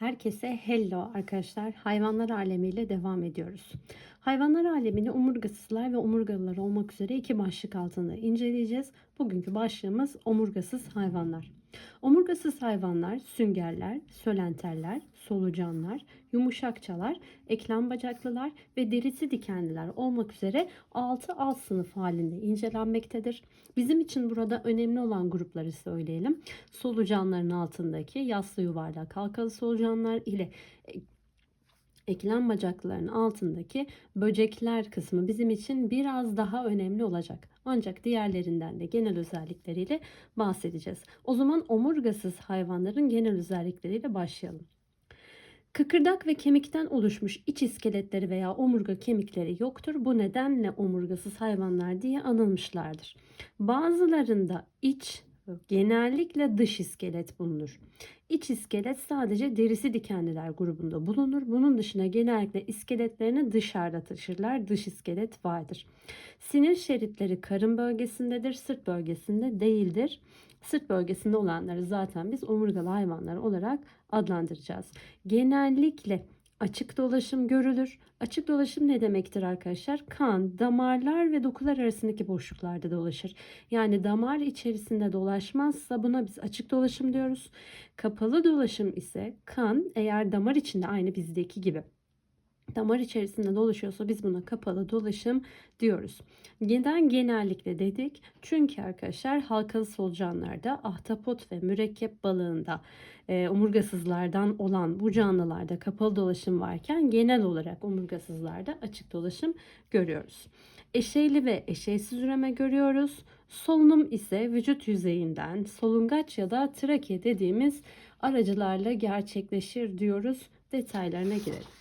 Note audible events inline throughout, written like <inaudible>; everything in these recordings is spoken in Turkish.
Herkese hello arkadaşlar. Hayvanlar alemiyle devam ediyoruz. Hayvanlar alemini omurgasızlar ve omurgalılar olmak üzere iki başlık altında inceleyeceğiz. Bugünkü başlığımız omurgasız hayvanlar. Omurgasız hayvanlar süngerler, sölenterler, solucanlar, yumuşakçalar, eklem bacaklılar ve derisi dikenliler olmak üzere 6 alt sınıf halinde incelenmektedir. Bizim için burada önemli olan grupları söyleyelim. Solucanların altındaki yassı yuvarlak halkalı solucanlar ile eklem bacaklarının altındaki böcekler kısmı bizim için biraz daha önemli olacak. Ancak diğerlerinden de genel özellikleriyle bahsedeceğiz. O zaman omurgasız hayvanların genel özellikleriyle başlayalım. Kıkırdak ve kemikten oluşmuş iç iskeletleri veya omurga kemikleri yoktur. Bu nedenle omurgasız hayvanlar diye anılmışlardır. Bazılarında iç genellikle dış iskelet bulunur. İç iskelet sadece derisi dikenliler grubunda bulunur. Bunun dışında genellikle iskeletlerini dışarıda taşırlar. Dış iskelet vardır. Sinir şeritleri karın bölgesindedir, sırt bölgesinde değildir. Sırt bölgesinde olanları zaten biz omurgalı hayvanlar olarak adlandıracağız. Genellikle açık dolaşım görülür. Açık dolaşım ne demektir arkadaşlar? Kan, damarlar ve dokular arasındaki boşluklarda dolaşır. Yani damar içerisinde dolaşmazsa buna biz açık dolaşım diyoruz. Kapalı dolaşım ise kan eğer damar içinde aynı bizdeki gibi damar içerisinde dolaşıyorsa biz buna kapalı dolaşım diyoruz. Neden genellikle dedik? Çünkü arkadaşlar halkalı solucanlarda ahtapot ve mürekkep balığında e, omurgasızlardan olan bu canlılarda kapalı dolaşım varken genel olarak omurgasızlarda açık dolaşım görüyoruz. Eşeyli ve eşeysiz üreme görüyoruz. Solunum ise vücut yüzeyinden solungaç ya da trake dediğimiz aracılarla gerçekleşir diyoruz. Detaylarına girelim.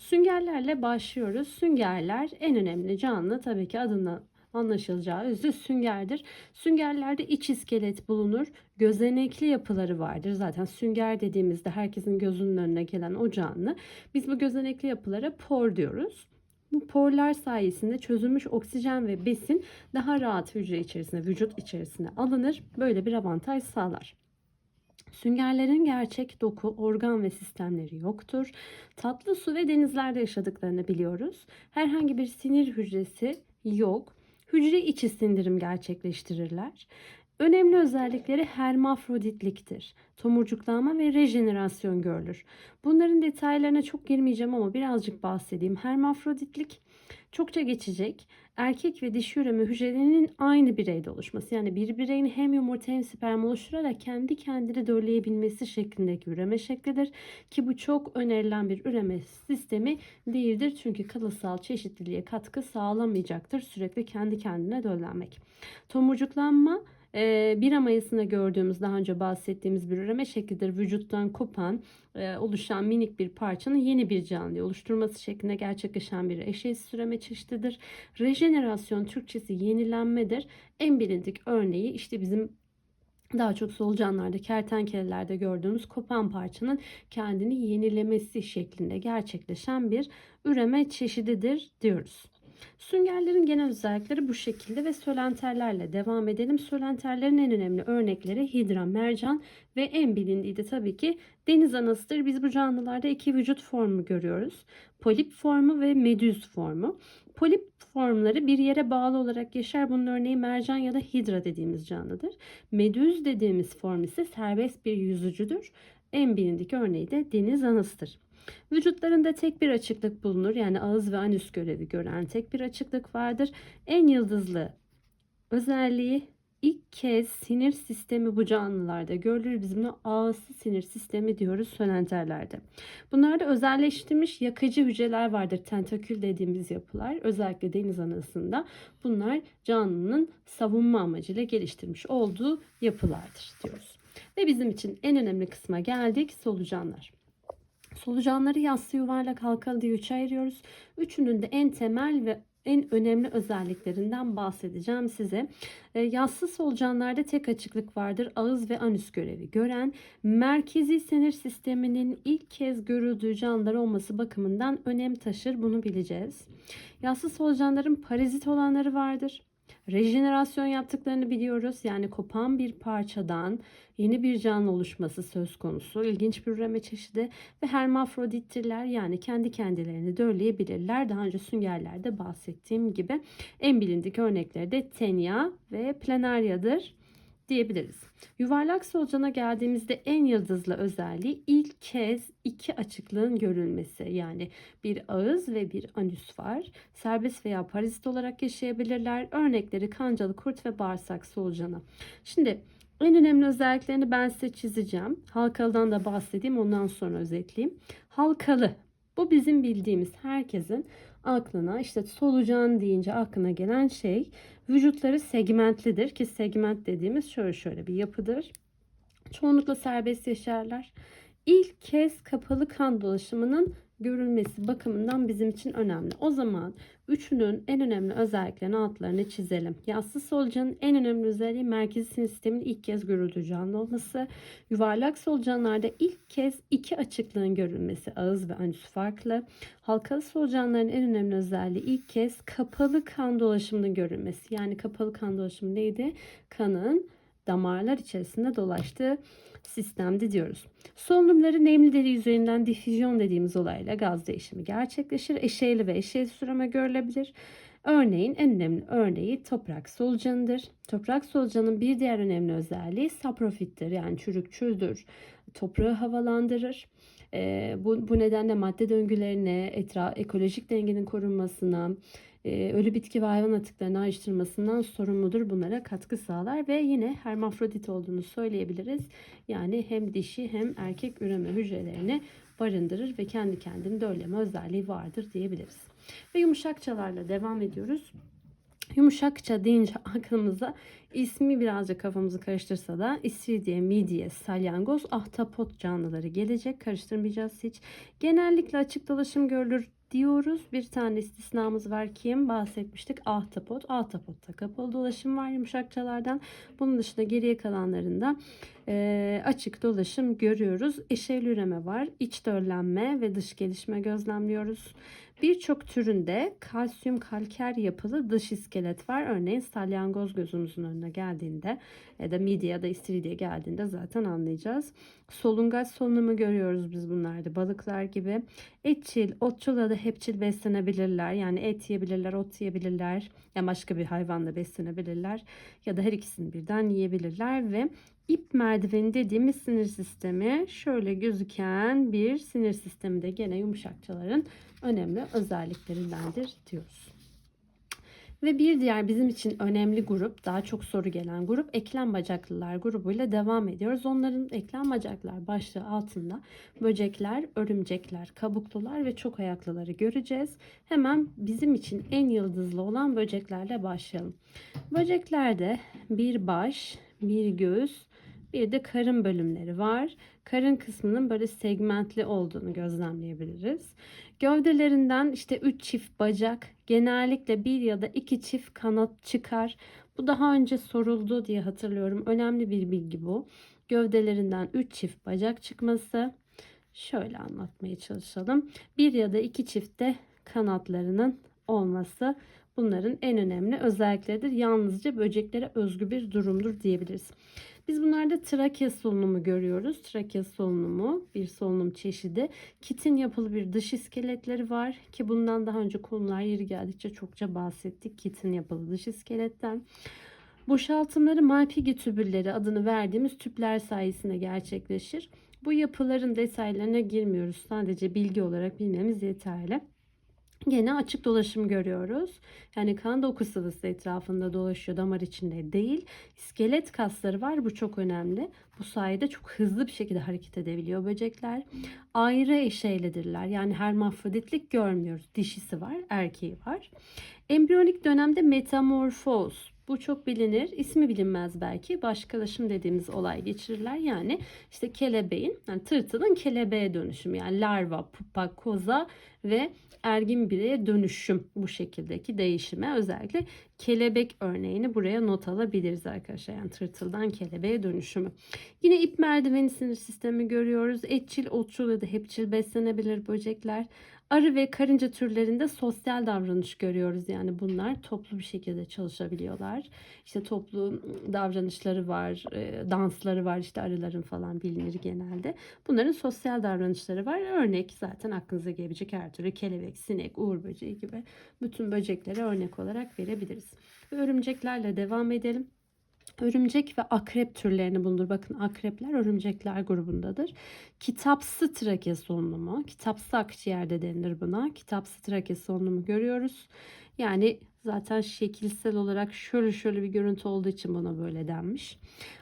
Süngerlerle başlıyoruz. Süngerler en önemli canlı tabii ki adından anlaşılacağı üzere süngerdir. Süngerlerde iç iskelet bulunur. Gözenekli yapıları vardır. Zaten sünger dediğimizde herkesin gözünün önüne gelen o canlı. Biz bu gözenekli yapılara por diyoruz. Bu porlar sayesinde çözülmüş oksijen ve besin daha rahat hücre içerisine, vücut içerisine alınır. Böyle bir avantaj sağlar. Süngerlerin gerçek doku, organ ve sistemleri yoktur. Tatlı su ve denizlerde yaşadıklarını biliyoruz. Herhangi bir sinir hücresi yok. Hücre içi sindirim gerçekleştirirler. Önemli özellikleri hermafroditliktir. Tomurcuklanma ve rejenerasyon görülür. Bunların detaylarına çok girmeyeceğim ama birazcık bahsedeyim. Hermafroditlik çokça geçecek. Erkek ve dişi üreme hücrelerinin aynı bireyde oluşması. Yani bir bireyin hem yumurta hem sperm oluşturarak kendi kendini dölleyebilmesi şeklindeki üreme şeklidir. Ki bu çok önerilen bir üreme sistemi değildir. Çünkü kalıtsal çeşitliliğe katkı sağlamayacaktır. Sürekli kendi kendine döllenmek. Tomurcuklanma 1 Mayıs'ında gördüğümüz daha önce bahsettiğimiz bir üreme şeklidir. Vücuttan kopan e, oluşan minik bir parçanın yeni bir canlı oluşturması şeklinde gerçekleşen bir eşeğsiz üreme çeşididir. Rejenerasyon Türkçesi yenilenmedir. En bilindik örneği işte bizim daha çok solucanlarda, kertenkelelerde gördüğümüz kopan parçanın kendini yenilemesi şeklinde gerçekleşen bir üreme çeşididir diyoruz. Süngerlerin genel özellikleri bu şekilde ve sölenterlerle devam edelim. Sölenterlerin en önemli örnekleri hidra, mercan ve en bilindiği de tabii ki deniz anasıdır. Biz bu canlılarda iki vücut formu görüyoruz. Polip formu ve medüz formu. Polip formları bir yere bağlı olarak yaşar. Bunun örneği mercan ya da hidra dediğimiz canlıdır. Medüz dediğimiz form ise serbest bir yüzücüdür. En bilindik örneği de deniz anasıdır. Vücutlarında tek bir açıklık bulunur. Yani ağız ve anüs görevi gören tek bir açıklık vardır. En yıldızlı özelliği ilk kez sinir sistemi bu canlılarda görülür. Biz buna ağızlı sinir sistemi diyoruz sölenterlerde. Bunlarda özelleştirilmiş yakıcı hücreler vardır. Tentakül dediğimiz yapılar. Özellikle deniz anasında bunlar canlının savunma amacıyla geliştirmiş olduğu yapılardır diyoruz. Ve bizim için en önemli kısma geldik solucanlar. Solucanları yassı yuvarlak halkalı diye üçe ayırıyoruz. Üçünün de en temel ve en önemli özelliklerinden bahsedeceğim size. E, yassı solucanlarda tek açıklık vardır. Ağız ve anüs görevi gören merkezi sinir sisteminin ilk kez görüldüğü canlılar olması bakımından önem taşır. Bunu bileceğiz. Yassı solucanların parazit olanları vardır. Rejenerasyon yaptıklarını biliyoruz. Yani kopan bir parçadan yeni bir canlı oluşması söz konusu. İlginç bir üreme çeşidi ve hermafrodittirler yani kendi kendilerini dölleyebilirler. Daha önce süngerlerde bahsettiğim gibi en bilindik örnekleri de Tenya ve Planarya'dır diyebiliriz. Yuvarlak solucana geldiğimizde en yıldızlı özelliği ilk kez iki açıklığın görülmesi. Yani bir ağız ve bir anüs var. Serbest veya parazit olarak yaşayabilirler. Örnekleri kancalı kurt ve bağırsak solucanı. Şimdi en önemli özelliklerini ben size çizeceğim. Halkalıdan da bahsedeyim ondan sonra özetleyeyim. Halkalı bu bizim bildiğimiz herkesin aklına işte solucan deyince aklına gelen şey vücutları segmentlidir ki segment dediğimiz şöyle şöyle bir yapıdır. Çoğunlukla serbest yaşarlar. İlk kez kapalı kan dolaşımının görülmesi bakımından bizim için önemli. O zaman üçünün en önemli özelliklerini altlarını çizelim. Yassı solucanın en önemli özelliği merkezi sinir sistemin ilk kez görüldüğü canlı olması. Yuvarlak solucanlarda ilk kez iki açıklığın görülmesi. Ağız ve anüs farklı. Halkalı solucanların en önemli özelliği ilk kez kapalı kan dolaşımının görülmesi. Yani kapalı kan dolaşımı neydi? Kanın damarlar içerisinde dolaştığı sistemde diyoruz. Solunumları nemli deri üzerinden difüzyon dediğimiz olayla gaz değişimi gerçekleşir. Eşeyli ve eşeğsiz süreme görülebilir. Örneğin en önemli örneği toprak solucanıdır. Toprak solucanın bir diğer önemli özelliği saprofittir yani çürükçüldür. Toprağı havalandırır. E, bu, bu nedenle madde döngülerine, etra, ekolojik dengenin korunmasına, ölü bitki ve hayvan atıklarını ayrıştırmasından sorumludur. Bunlara katkı sağlar ve yine hermafrodit olduğunu söyleyebiliriz. Yani hem dişi hem erkek üreme hücrelerini barındırır ve kendi kendini dölleme özelliği vardır diyebiliriz. Ve yumuşakçalarla devam ediyoruz. Yumuşakça deyince <laughs> aklımıza ismi birazcık kafamızı karıştırsa da istiridye, midye, salyangoz, ahtapot canlıları gelecek. Karıştırmayacağız hiç. Genellikle açık dolaşım görülür diyoruz. Bir tane istisnamız var. Kim? Bahsetmiştik. Ahtapot. Ahtapotta kapalı dolaşım var yumuşakçalardan. Bunun dışında geriye kalanlarında e, açık dolaşım görüyoruz. Eşevli üreme var. İç döllenme ve dış gelişme gözlemliyoruz. Birçok türünde kalsiyum kalker yapılı dış iskelet var. Örneğin salyangoz gözümüzün önüne geldiğinde ya da midye ya da istiridye geldiğinde zaten anlayacağız. Solungaç solunumu görüyoruz biz bunlarda. Balıklar gibi. Etçil, otçul ya da hepçil beslenebilirler. Yani et yiyebilirler, ot yiyebilirler. Ya başka bir hayvanla beslenebilirler. Ya da her ikisini birden yiyebilirler ve ip merdiveni dediğimiz sinir sistemi şöyle gözüken bir sinir sistemi de gene yumuşakçaların önemli özelliklerindendir diyoruz. Ve bir diğer bizim için önemli grup, daha çok soru gelen grup eklem bacaklılar grubuyla devam ediyoruz. Onların eklem bacaklar başlığı altında böcekler, örümcekler, kabuklular ve çok ayaklıları göreceğiz. Hemen bizim için en yıldızlı olan böceklerle başlayalım. Böceklerde bir baş, bir göğüs, bir de karın bölümleri var. Karın kısmının böyle segmentli olduğunu gözlemleyebiliriz. Gövdelerinden işte 3 çift bacak, genellikle bir ya da iki çift kanat çıkar. Bu daha önce soruldu diye hatırlıyorum. Önemli bir bilgi bu. Gövdelerinden 3 çift bacak çıkması. Şöyle anlatmaya çalışalım. Bir ya da iki çift de kanatlarının olması bunların en önemli özellikleridir. Yalnızca böceklere özgü bir durumdur diyebiliriz. Biz bunlarda trakea solunumu görüyoruz. Trakea solunumu bir solunum çeşidi. Kitin yapılı bir dış iskeletleri var ki bundan daha önce konular yeri geldikçe çokça bahsettik. Kitin yapılı dış iskeletten. Boşaltımları Malpighi tübülleri adını verdiğimiz tüpler sayesinde gerçekleşir. Bu yapıların detaylarına girmiyoruz. Sadece bilgi olarak bilmemiz yeterli. Gene açık dolaşım görüyoruz. Yani kan doku sıvısı etrafında dolaşıyor damar içinde değil. İskelet kasları var bu çok önemli. Bu sayede çok hızlı bir şekilde hareket edebiliyor böcekler. Ayrı eşeylidirler. Yani hermafroditlik görmüyoruz. Dişisi var, erkeği var. Embriyonik dönemde metamorfoz bu çok bilinir. İsmi bilinmez belki. Başkalaşım dediğimiz olay geçirirler. Yani işte kelebeğin, yani tırtılın kelebeğe dönüşümü. Yani larva, pupa, koza ve ergin bireye dönüşüm bu şekildeki değişime özellikle kelebek örneğini buraya not alabiliriz arkadaşlar. Yani tırtıldan kelebeğe dönüşümü. Yine ip merdiveni sinir sistemi görüyoruz. Etçil, otçul ya da hepçil beslenebilir böcekler. Arı ve karınca türlerinde sosyal davranış görüyoruz. Yani bunlar toplu bir şekilde çalışabiliyorlar. İşte toplu davranışları var, e, dansları var işte arıların falan bilinir genelde. Bunların sosyal davranışları var. Örnek zaten aklınıza gelebilecek her türlü kelebek, sinek, uğur böceği gibi bütün böceklere örnek olarak verebiliriz. Ve örümceklerle devam edelim. Örümcek ve akrep türlerini bulundur. Bakın akrepler örümcekler grubundadır. Kitapsı trake solunumu, kitapsı akciğer de denilir buna. Kitapsı trake solunumu görüyoruz. Yani zaten şekilsel olarak şöyle şöyle bir görüntü olduğu için buna böyle denmiş.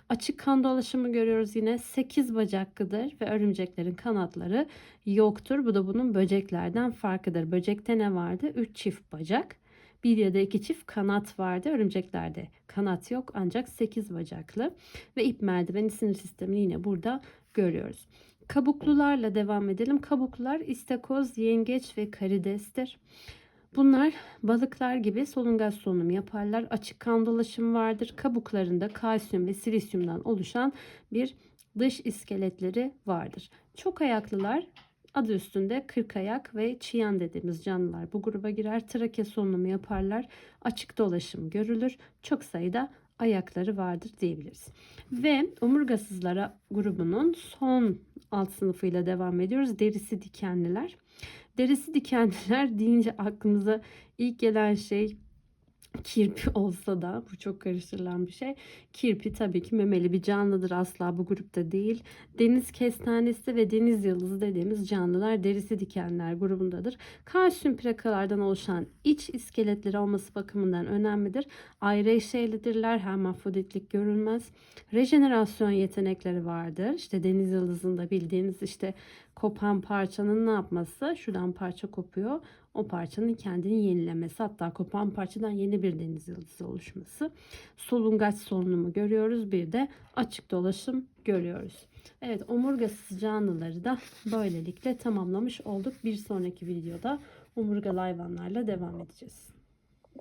Açık kan dolaşımı görüyoruz yine. 8 bacaklıdır ve örümceklerin kanatları yoktur. Bu da bunun böceklerden farkıdır. Böcekte ne vardı? 3 çift bacak. Bir ya da iki çift kanat vardı. Örümceklerde kanat yok ancak 8 bacaklı ve ip merdiveni sinir sistemini yine burada görüyoruz. Kabuklularla devam edelim. Kabuklular istakoz, yengeç ve karidestir. Bunlar balıklar gibi solungaç solunum yaparlar. Açık kan dolaşımı vardır. Kabuklarında kalsiyum ve silisyumdan oluşan bir dış iskeletleri vardır. Çok ayaklılar adı üstünde kırk ayak ve çiyan dediğimiz canlılar bu gruba girer. Trake solunumu yaparlar. Açık dolaşım görülür. Çok sayıda ayakları vardır diyebiliriz. Ve omurgasızlara grubunun son alt sınıfıyla devam ediyoruz. Derisi dikenliler. Derisi dikenliler deyince aklımıza ilk gelen şey kirpi <laughs> olsa da bu çok karıştırılan bir şey. Kirpi tabii ki memeli bir canlıdır asla bu grupta değil. Deniz kestanesi ve deniz yıldızı dediğimiz canlılar derisi dikenler grubundadır. Kalsiyum plakalardan oluşan iç iskeletleri olması bakımından önemlidir. Ayrı eşeylidirler. Hermafroditlik görülmez. Rejenerasyon yetenekleri vardır. İşte deniz yıldızında bildiğiniz işte kopan parçanın ne yapması? Şuradan parça kopuyor. O parçanın kendini yenilemesi hatta kopan parçadan yeni bir deniz yıldızı oluşması. Solungaç solunumu görüyoruz. Bir de açık dolaşım görüyoruz. Evet omurgasız canlıları da böylelikle tamamlamış olduk. Bir sonraki videoda omurgalı hayvanlarla devam edeceğiz.